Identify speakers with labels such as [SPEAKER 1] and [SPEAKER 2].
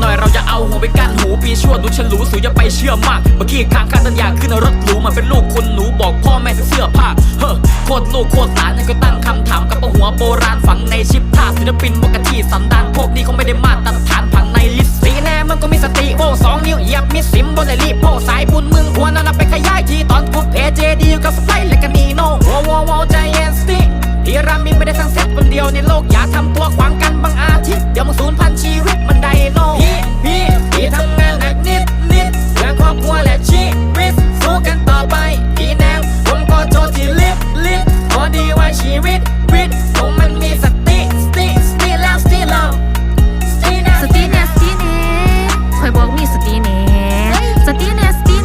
[SPEAKER 1] หน่อย่าไปเชื่อมากเมื่อกี้ข้างข้าตัญญาขึ้นรถหรูมันเป็นลูกคุณหนูบอกพ่อแม่เสื้อผ้าเฮ้อโคตรลูกโคตรหลานนั่นก็ตั้งคำถามกับหัวโบราณฝังในชิปท่าศิลปินปกติสันดานพวกนี้เขาไม่ได้มาตรฐานผังในลิสต์สีแน่มันก็มีสติโบสองนิ้วเหยียบมิดสิมบนเลยรีบโบสายบุญมึงควรนั่นไปขยายทีตอนกูเพจเจดีกับสไปร์และกันนีโน่โวโวโวใจเย็นสติพีรามิดไม่ได้สร้างเซตคนเดียวในโลกอย่าทำตัวขวางกันบางอาทิตย์เดี๋ยวมึงสูญพันธ์ชีวิต อบครัวและชีวิตสู้กันต่อไปพี่แนวผมก็โทว์ที่ลิฟลิฟพอดีว่าชีวิตวิตผมมันมีสติสติสติแล้วสติเราสตินสนสติเน
[SPEAKER 2] ่คอยบอกมีสติเน่สตินสติ